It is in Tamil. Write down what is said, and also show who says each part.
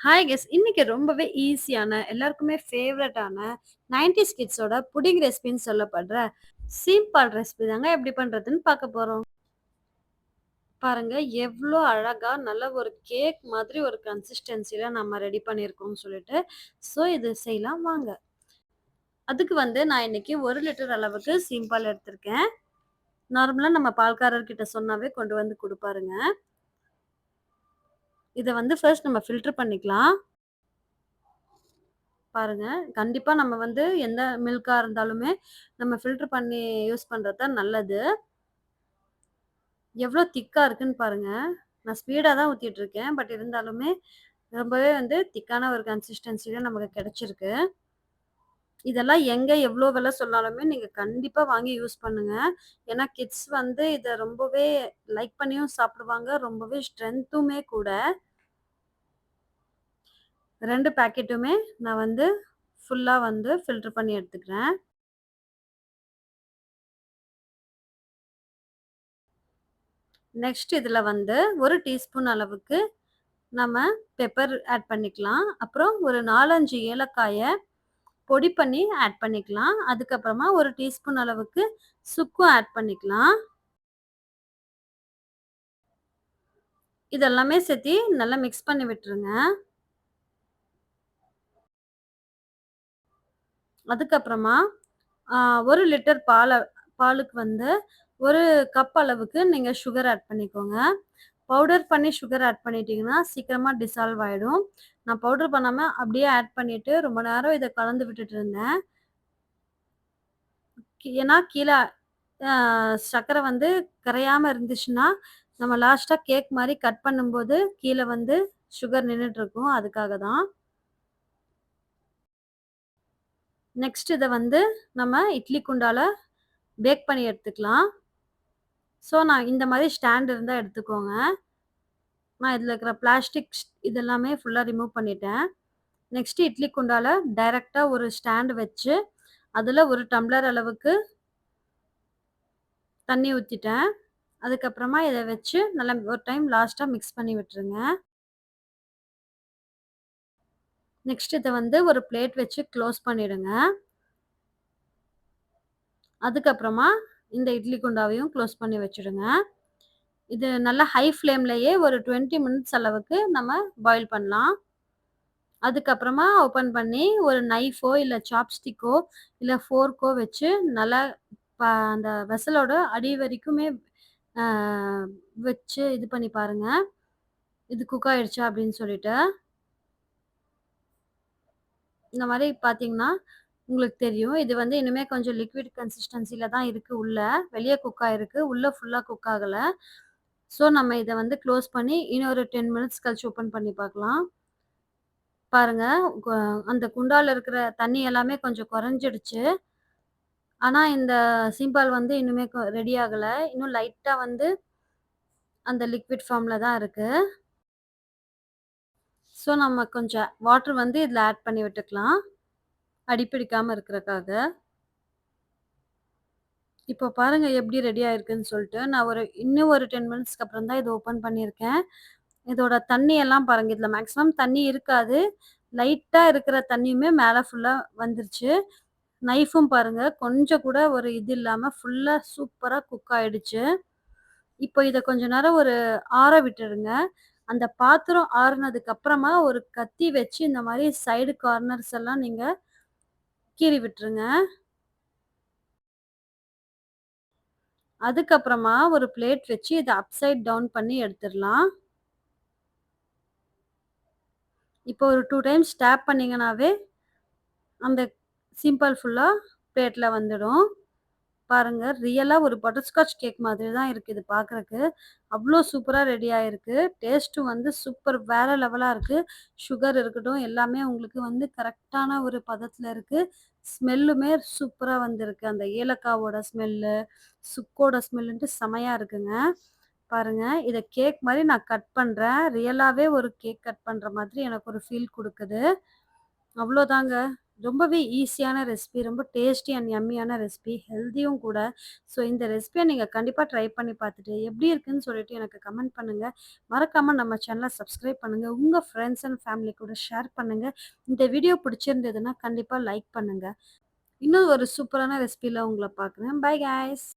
Speaker 1: ஹாய் கெஸ் இன்னைக்கு ரொம்பவே ஈஸியான எல்லாருக்குமே ஃபேவரட்டான 90s கிட்ஸோட புடிங் ரெசிபின்னு சொல்லப்படுற சிம்பிள் ரெசிபி தாங்க எப்படி பண்ணுறதுன்னு பார்க்க போகிறோம் பாருங்க எவ்வளோ அழகாக நல்ல ஒரு கேக் மாதிரி ஒரு கன்சிஸ்டன்சியில் நம்ம ரெடி பண்ணியிருக்கோம்னு சொல்லிட்டு. ஸோ இது செய்யலாம் வாங்க. அதுக்கு வந்து நான் இன்னைக்கு ஒரு லிட்டர் அளவுக்கு சிம்பால் எடுத்திருக்கேன். நார்மலாக நம்ம பால்காரர்கிட்ட சொன்னாவே கொண்டு வந்து கொடுப்பாருங்க இதை வந்து ஃபர்ஸ்ட் நம்ம ஃபில்டர் பண்ணிக்கலாம். பாருங்க. கண்டிப்பாக நம்ம வந்து எந்த மில்காக இருந்தாலுமே, நம்ம ஃபில்டர் பண்ணி யூஸ் பண்ணுறது தான் நல்லது. எவ்வளோ திக்காக இருக்குன்னு பாருங்க. நான் ஸ்பீடாக தான் ஊற்றிட்டு இருக்கேன். பட் இருந்தாலுமே, ரொம்பவே வந்து திக்கான ஒரு கன்சிஸ்டன்சியில் நமக்கு கிடைச்சிருக்கு. இதெல்லாம் எங்க எவ்வளோ விலை சொன்னாலுமே நீங்க கண்டிப்பா வாங்கி யூஸ் பண்ணுங்க. ஏன்னா கிட்ஸ் வந்து இதை ரொம்பவே லைக் பண்ணியும் சாப்பிடுவாங்க. ரொம்பவே ஸ்ட்ரென்த்துமே கூட. ரெண்டு பேக்கெட்டுமே நான் வந்து ஃபுல்லா வந்து ஃபில்டர் பண்ணி எடுத்துக்கிறேன். நெக்ஸ்ட் இதில் வந்து ஒரு டீஸ்பூன் அளவுக்கு நம்ம பெப்பர் ஆட் பண்ணிக்கலாம். அப்புறம் ஒரு நாலஞ்சு ஏலக்காயை பொடி பண்ணி ஆட் பண்ணிக்கலாம். அதுக்கப்புறமா ஒரு டீஸ்பூன் அளவுக்கு சுக்கும் ஆட் பண்ணிக்கலாம். இதெல்லாமே சேர்த்தி நல்லா மிக்ஸ் பண்ணி விட்டுருங்க. அதுக்கப்புறமா ஒரு லிட்டர் பாலை பாலுக்கு வந்து ஒரு கப் அளவுக்கு நீங்கள் சுகர் ஆட் பண்ணிக்கோங்க. பவுடர் பண்ணி சுகர் ஆட் பண்ணிட்டீங்கன்னா, சீக்கிரமாக டிசால்வ் ஆகிடும் நான் பவுடர் பண்ணாமல் அப்படியே ஆட் பண்ணிவிட்டு ரொம்ப நேரம் இதை கலந்து விட்டுட்டு இருந்தேன். ஏன்னா கீழே சக்கரை சர்க்கரை வந்து கரையாமல் இருந்துச்சுன்னா, நம்ம லாஸ்ட்டாக கேக் மாதிரி கட் பண்ணும்போது கீழே வந்து சுகர் நின்றுட்டுருக்கும் அதுக்காக தான். நெக்ஸ்ட் இதை வந்து நம்ம இட்லி குண்டால பேக் பண்ணி எடுத்துக்கலாம். ஸோ நான் இந்த மாதிரி ஸ்டாண்ட் இருந்தால் எடுத்துக்கோங்க. நான் இதில் இருக்கிற பிளாஸ்டிக் இதெல்லாமே ஃபுல்லாக ரிமூவ் பண்ணிட்டேன். நெக்ஸ்ட்டு இட்லி குண்டால டைரெக்டாக ஒரு ஸ்டாண்ட் வச்சு, அதில் ஒரு டம்ளர் அளவுக்கு தண்ணி ஊற்றிட்டேன் அதுக்கப்புறமா இதை வச்சு நல்லா ஒரு டைம் லாஸ்ட்டாக மிக்ஸ் பண்ணி விட்டுருங்க. நெக்ஸ்ட் இதை வந்து ஒரு பிளேட் வச்சு க்ளோஸ் பண்ணிடுங்க. அதுக்கப்புறமா இந்த இட்லி குண்டாவையும் க்ளோஸ் பண்ணி வச்சுடுங்க. இது நல்லா ஹை ஃப்ளேம்லேயே ஒரு 20 மினிட்ஸ் அளவுக்கு நம்ம பாயில் பண்ணலாம். அதுக்கப்புறமா ஓப்பன் பண்ணி ஒரு நைஃபோ, இல்லை சாப்ஸ்டிக்கோ, இல்லை ஃபோர்க்கோ வச்சு நல்லா ப அந்த வெசலோட அடி வரைக்குமே வச்சு இது பண்ணி பாருங்க. இது குக் ஆயிடுச்சா அப்படின்னு சொல்லிட்டு. இந்த மாதிரி பார்த்தீங்கன்னா, உங்களுக்கு தெரியும். இது வந்து இனிமே கொஞ்சம் லிக்விட் கன்சிஸ்டன்சில தான் இருக்குது உள்ள. வெளியே குக் ஆயிருக்கு. உள்ளே ஃபுல்லாக குக் ஆகலை ஸோ நம்ம இதை வந்து க்ளோஸ் பண்ணி இன்னொரு 10 மினிட்ஸ் கழிச்சு ஓப்பன் பண்ணி பார்க்கலாம். பாருங்கள் அந்த குண்டால இருக்கிற தண்ணி எல்லாமே கொஞ்சம் குறைஞ்சிடுச்சு. ஆனால் இந்த சிம்பால் வந்து இன்னுமே கொ ரெடி ஆகலை இன்னும் லைட்டாக வந்து அந்த லிக்விட் ஃபார்மில் தான் இருக்குது ஸோ நம்ம கொஞ்சம் வாட்டர் வந்து இதில் ஆட் பண்ணி விட்டுக்கலாம். அடிப்பிடிக்காமல் இருக்கிறக்காக. இப்போ பாருங்கள் எப்படி ரெடி ஆயிருக்குன்னு சொல்லிட்டு. நான் ஒரு இன்னும் ஒரு 10 மினிட்ஸ்க்கு அப்புறம் தான் இது ஓப்பன் பண்ணியிருக்கேன். இதோட தண்ணி எல்லாம் பாருங்க. இதில் மேக்ஸிமம் தண்ணி இருக்காது. லைட்டாக இருக்கிற தண்ணியுமே மேலே ஃபுல்லாக வந்துருச்சு. நைஃபும் பாருங்கள் கொஞ்சம் கூட ஒரு இது இல்லாமல் ஃபுல்லாக சூப்பராக குக் ஆயிடுச்சு. இப்போ இதை கொஞ்ச நேரம் ஒரு ஆற விட்டுடுங்க. அந்த பாத்திரம் ஆறுனதுக்கு அப்புறமா ஒரு கத்தி வச்சு இந்த மாதிரி சைடு கார்னர்ஸ் எல்லாம் நீங்கள் கீறி விட்டுருங்க. அதுக்கப்புறமா ஒரு பிளேட் வச்சு இதை அப்சைட் டவுன் பண்ணி எடுத்துடலாம் இப்போ ஒரு டூ டைம்ஸ் டேப் பண்ணிங்கனாவே அந்த சிம்பிள் ஃபுல்லாக பிளேட்டில் வந்துடும். பாருங்க ரியலா ஒரு பட்டர்ஸ்காட்ச் கேக் மாதிரி தான் இருக்கு இது பார்க்கறக்கு. அவ்வளோ சூப்பரா ரெடி ஆயிருக்கு. டேஸ்ட்டும் வந்து சூப்பர் வேற லெவலா இருக்கு. சுகர் இருக்கட்டும் எல்லாமே உங்களுக்கு வந்து கரெக்டான ஒரு பதத்துல இருக்கு. ஸ்மெல்லுமே சூப்பரா வந்திருக்கு. அந்த ஏலக்காவோட ஸ்மெல்லு, சுக்கோட ஸ்மெல்லுன்ட்டு செமையா இருக்குங்க. பாருங்க இதை கேக் மாதிரி நான் கட் பண்றேன். ரியலாவே ஒரு கேக் கட் பண்ற மாதிரி எனக்கு ஒரு ஃபீல் கொடுக்குது அவ்வளோதாங்க ரொம்பவே ஈஸியான ரெசிபி ரொம்ப டேஸ்டி அண்ட் யம்மியான ரெசிபி ஹெல்த்தியும் கூட. ஸோ இந்த ரெசிபியை நீங்கள் கண்டிப்பாக ட்ரை பண்ணி பார்த்துட்டு எப்படி இருக்குன்னு சொல்லிட்டு எனக்கு கமெண்ட் பண்ணுங்கள் மறக்காமல் நம்ம சேனலை சப்ஸ்கிரைப் பண்ணுங்கள் உங்கள் ஃப்ரெண்ட்ஸ் அண்ட் ஃபேமிலி கூட ஷேர் பண்ணுங்கள் இந்த வீடியோ பிடிச்சிருந்ததுன்னா கண்டிப்பாக லைக் பண்ணுங்கள் இன்னும் ஒரு சூப்பரான ரெசிபியில் உங்களை பார்க்குறேன். By case